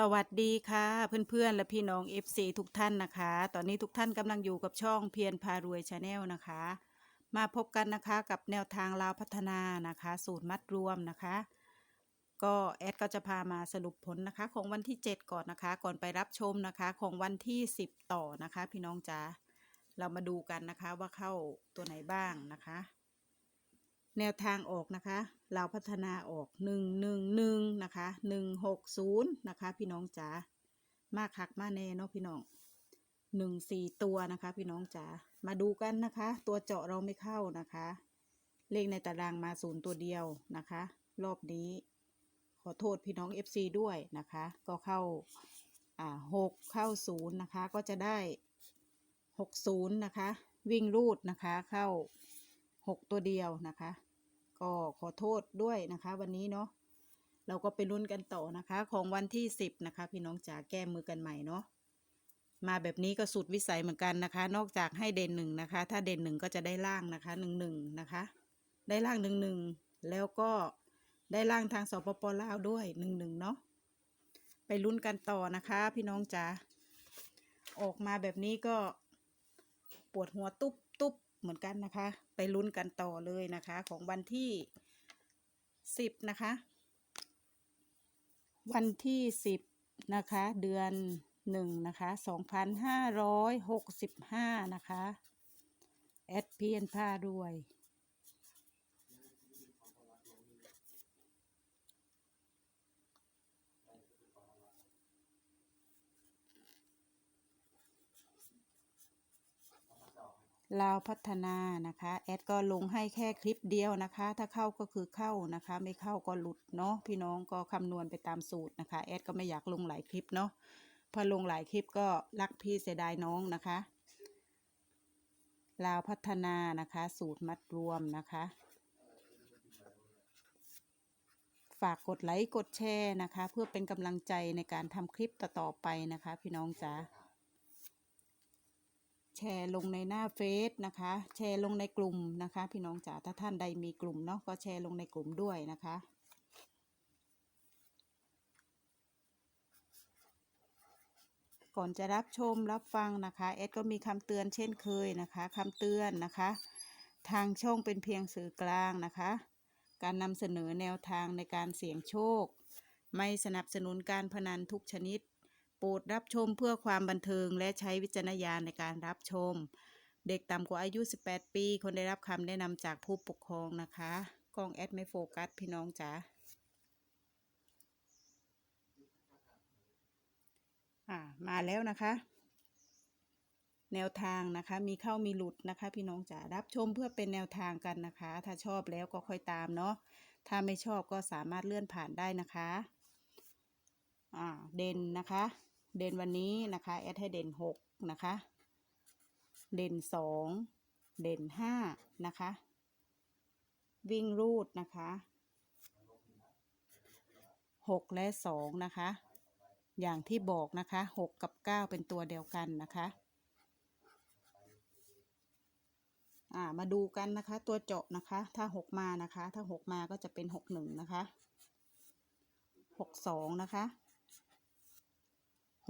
สวัสดีค่ะเพื่อนๆ และพี่น้อง FC ทุกท่านนะคะ ตอนนี้ทุกท่านกำลังอยู่กับช่องเพียรพารวยชาแนลนะคะ มาพบกันนะคะกับแนวทางลาวพัฒนานะคะ สูตรมัดรวมนะคะ ก็แอดก็จะพามาสรุปผลนะคะ ของวันที่ 7 ก่อนนะคะ ก่อนไปรับชมนะคะของวันที่ 10 ต่อนะคะ พี่น้องจ๋าเรามาดูกันนะคะว่าเข้าตัวไหนบ้างนะคะ แนวทางออกนะคะเราพัฒนาออกหนึ่งหนึ่งหนึ่งนะคะหนึ่งหกศูนย์นะคะพี่น้องจ๋ามากคักมาแน่เนาะพี่น้องหนึ่งสี่ตัวนะคะพี่น้องจ๋ามาดูกันนะคะ ตัวเจาะเราไม่เข้านะคะ เลขในตารางมาศูนย์ตัวเดียวนะคะ รอบนี้ ขอโทษพี่น้อง FC ด้วยนะคะ ก็เข้าอ่าหกเข้าศูนย์นะคะ ก็จะได้หกศูนย์นะคะ วิ่งรูดนะคะ เข้า หกตัวเดียวนะคะ ก็ขอโทษด้วยนะคะ วันนี้เนาะเราก็ไปลุ้นกันต่อนะคะ ของวันที่สิบนะคะ พี่น้องจ๋าแก้มือกันใหม่เนาะมาแบบนี้ก็สุดวิสัยเหมือนกันนะคะ นอกจากให้เด่นหนึ่งนะคะ ถ้าเด่นหนึ่งก็จะได้ล่างนะคะหนึ่งหนึ่งนะคะ ได้ล่างหนึ่งหนึ่งแล้วก็ได้ล่างทางสปปลาวด้วยหนึ่งหนึ่งเนาะไปลุ้นกันต่อนะคะ พี่น้องจ๋าออกมาแบบนี้ก็ปวดหัวตุ๊บตุ๊บ เหมือนกันนะคะ ไปลุ้นกันต่อเลยนะคะ ของวันที่สิบนะคะ วันที่สิบนะคะ เดือนหนึ่งนะคะสองพันห้าร้อยหกสิบห้านะคะแอดเพียนผ้าด้วย ลาวพัฒนานะคะแอดก็ลงให้แค่คลิปเดียวนะคะ ถ้าเข้าก็คือเข้านะคะ ไม่เข้าก็หลุดเนาะพี่น้องก็คำนวณไปตามสูตรนะคะแอดก็ไม่อยากลงหลายคลิปเนาะพอลงหลายคลิปก็รักพี่เสียดายน้องนะคะลาวพัฒนานะคะ สูตรมัดรวมนะคะ ฝากกดไลค์กดแชร์นะคะ เพื่อเป็นกำลังใจในการทำคลิปต่อๆไปนะคะ พี่น้องจ๋า แชร์ลงในหน้าเฟซนะคะ แชร์ลงในกลุ่มนะคะ พี่น้องจ๋าถ้าท่านใดมีกลุ่มเนาะก็แชร์ลงในกลุ่มด้วยนะคะก่อนจะรับชมรับฟังนะคะเอดก็มีคำเตือนเช่นเคยนะคะคำเตือนนะคะ ทางช่องเป็นเพียงสื่อกลางนะคะ การนำเสนอแนวทางในการเสี่ยงโชค ไม่สนับสนุนการพนันทุกชนิด โปรดรับชมเพื่อความบันเทิงและใช้วิจารณญาณในการรับชม เด็กต่ำกว่าอายุ 18 ปี คนได้รับคำแนะนำจากผู้ปกครองนะคะกล้องแอดไม่โฟกัสพี่น้องจ๋าอ่ามาแล้วนะคะ แนวทางนะคะ มีเข้ามีหลุดนะคะ พี่น้องจ๋ารับชมเพื่อเป็นแนวทางกันนะคะ ถ้าชอบแล้วก็ค่อยตามเนาะถ้าไม่ชอบก็สามารถเลื่อนผ่านได้นะคะ อ่า เด่นนะคะ เด่นวันนี้นะคะแอดให้เด่นหกนะคะ เด่นสองเด่นห้านะคะ วิ่งรูดนะคะหกและสองนะคะ อย่างที่บอกนะคะหกกับเก้าเป็นตัวเดียวกันนะคะอ่ามาดูกันนะคะ ตัวเจาะนะคะ ถ้าหกมานะคะ ถ้าหกมาก็จะเป็นหกหนึ่งนะคะหกสองนะคะ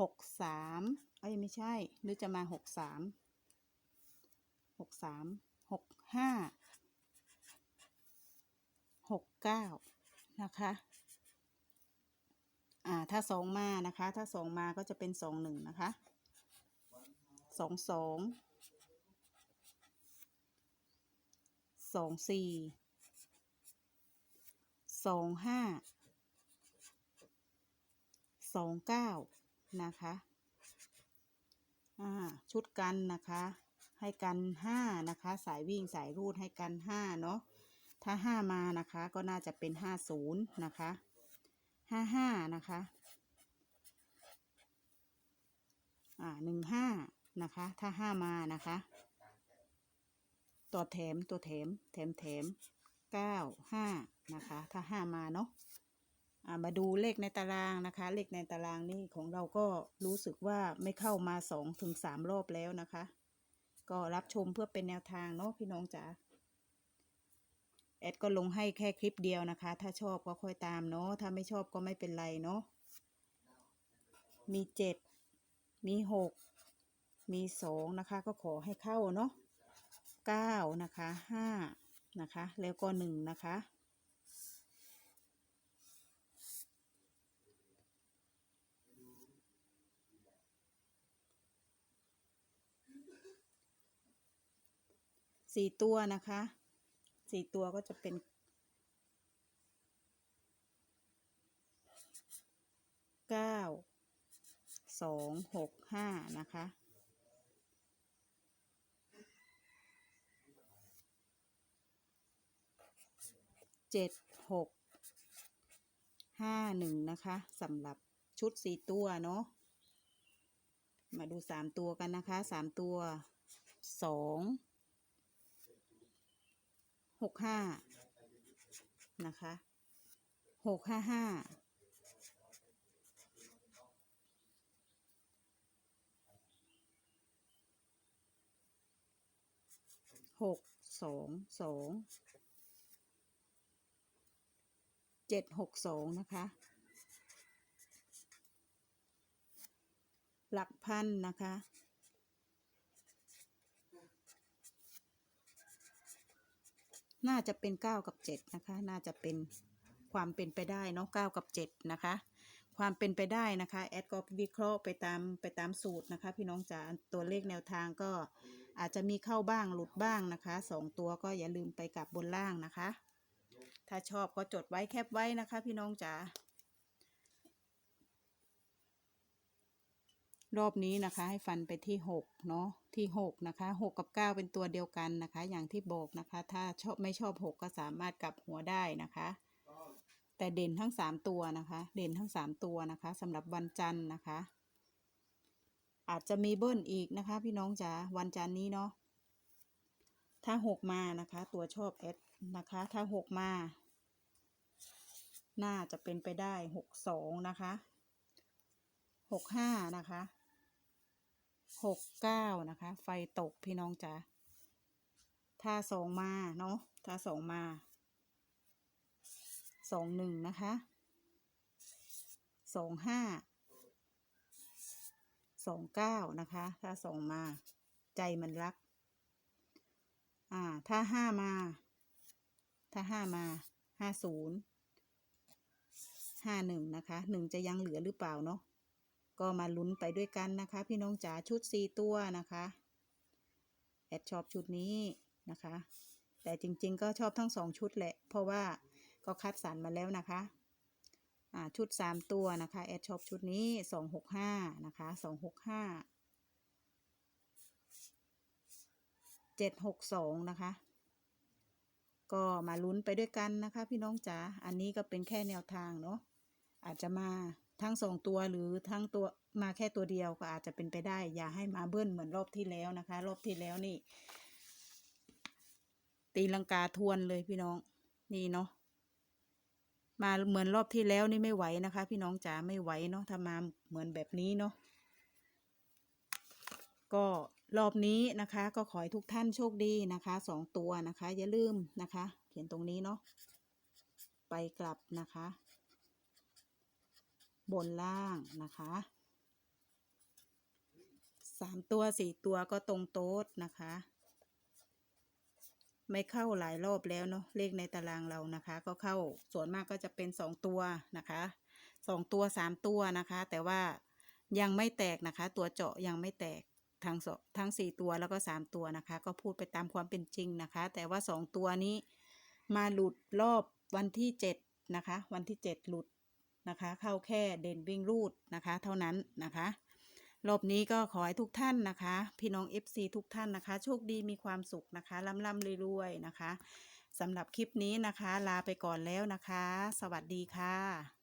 หกสามเอ้ยไม่ใช่ หรือจะมาหกสามหกสามหกห้าหกเก้านะคะอ่าถ้าสองมานะคะ ถ้าสองมาก็จะเป็นสองหนึ่งนะคะสองสองสองสี่สองห้าสองเก้า นะคะอ่าชุดกันนะคะ ให้กันห้านะคะ สายวิ่งสายรูดให้กันห้าเนาะถ้าห้ามานะคะก็น่าจะเป็นห้าศูนย์นะคะห้าห้านะคะอ่าหนึ่งห้านะคะ ถ้าห้ามานะคะตัวแถมตัวแถมแถมแถมเก้าห้านะคะ ถ้าห้ามาเนาะ มาดูเลขในตารางนะคะ เลขในตารางนี่ของเราก็รู้สึกว่าไม่เข้ามาสองถึงสามรอบแล้วนะคะ ก็รับชมเพื่อเป็นแนวทางเนาะพี่น้องจ๋าแอดก็ลงให้แค่คลิปเดียวนะคะ ถ้าชอบก็ค่อยตามเนาะ ถ้าไม่ชอบก็ไม่เป็นไรเนาะ มีเจ็ด มีหก มีสองนะคะ ก็ขอให้เข้าเนาะเก้านะคะ ห้านะคะ แล้วก็หนึ่งนะคะ สี่ตัวนะคะสี่ตัวก็จะเป็นเก้าสองหกห้านะคะเจ็ดหกห้าหนึ่งนะคะสำหรับชุดสี่ตัวเนาะมาดูสามตัวกันนะคะสามตัวสอง หกห้านะคะหกห้าห้าหกสองสองเจ็ดหกสองนะคะ หลักพันนะคะ น่าจะเป็นเก้ากับเจ็ดนะคะ น่าจะเป็นความเป็นไปได้เนาะเก้ากับเจ็ดนะคะ ความเป็นไปได้นะคะแอดก็วิเคราะห์ไปตามไปตามสูตรนะคะ พี่น้องจ๋าตัวเลขแนวทางก็อาจจะมีเข้าบ้างหลุดบ้างนะคะสองตัวก็อย่าลืมไปกลับบนล่างนะคะ ถ้าชอบก็จดไว้แคปไว้นะคะ พี่น้องจ๋า รอบนี้นะคะ ให้ฟันไปที่หกเนาะที่หกนะคะหกกับเก้าเป็นตัวเดียวกันนะคะ อย่างที่บอกนะคะ ถ้าชอบไม่ชอบหกก็สามารถกลับหัวได้นะคะ แต่เด่นทั้งสามตัวนะคะ เด่นทั้งสามตัวนะคะสำหรับวันจันทร์นะคะ อาจจะมีเบิ้ลอีกนะคะ พี่น้องจ๋าวันจันทร์นี้เนาะถ้าหกมานะคะ ตัวชอบแอดนะคะ ถ้าหกมาน่าจะเป็นไปได้หกสองนะคะหกห้านะคะ หกเก้านะคะ ไฟตกพี่น้องจ๋าถ้าสองมาเนาะถ้าสองมาสองหนึ่งนะคะสองห้าสองเก้านะคะ ถ้าสองมาใจมันรัก อ่า ถ้าห้ามา ถ้าห้ามาห้าศูนย์ห้าหนึ่งนะคะหนึ่งจะยังเหลือหรือเปล่าเนาะ ก็มาลุ้นไปด้วยกันนะคะ พี่น้องจ๋าชุดสี่ตัวนะคะ แอดชอบชุดนี้นะคะ แต่จริงๆก็ชอบทั้งสองชุดแหละ เพราะว่าก็คัดสรรมาแล้วนะคะอ่าชุดสามตัวนะคะแอดชอบชุดนี้สองหกห้านะคะสองหกห้าเจ็ดหกสองนะคะ ก็มาลุ้นไปด้วยกันนะคะ พี่น้องจ๋าอันนี้ก็เป็นแค่แนวทางเนาะอาจจะมา ทั้งสองตัวหรือทั้งตัวมาแค่ตัวเดียวก็อาจจะเป็นไปได้ อย่าให้มาเบิ้ลเหมือนรอบที่แล้วนะคะ รอบที่แล้วนี่ ตีลังกาทวนเลยพี่น้อง นี่เนาะมาเหมือนรอบที่แล้วนี่ไม่ไหวนะคะ พี่น้องจ๋าไม่ไหวเนาะถ้ามาเหมือนแบบนี้เนาะก็รอบนี้นะคะ ก็ขอให้ทุกท่านโชคดีนะคะสองตัวนะคะ อย่าลืมนะคะ เขียนตรงนี้เนาะไปกลับนะคะ บนล่างนะคะสามตัวสี่ตัวก็ตรงโต๊ดนะคะ ไม่เข้าหลายรอบแล้วเนาะเลขในตารางเรานะคะ ก็เข้าส่วนมากก็จะเป็นสองตัวนะคะสองตัวสามตัวนะคะ แต่ว่ายังไม่แตกนะคะ ตัวเจาะยังไม่แตกทั้งสองทั้งสี่ตัวแล้วก็สามตัวนะคะ ก็พูดไปตามความเป็นจริงนะคะ แต่ว่าสองตัวนี้มาหลุดรอบวันที่เจ็ดนะคะ วันที่เจ็ดหลุด นะคะ เข้าแค่เด่นวิ่งรูดนะคะ เท่านั้นนะคะรอบนี้ก็ขอให้ทุกท่านนะคะ พี่น้อง FC ทุกท่านนะคะ โชคดีมีความสุขนะคะร่ำร่ำรวยๆนะคะสำหรับคลิปนี้นะคะ ลาไปก่อนแล้วนะคะ สวัสดีค่ะ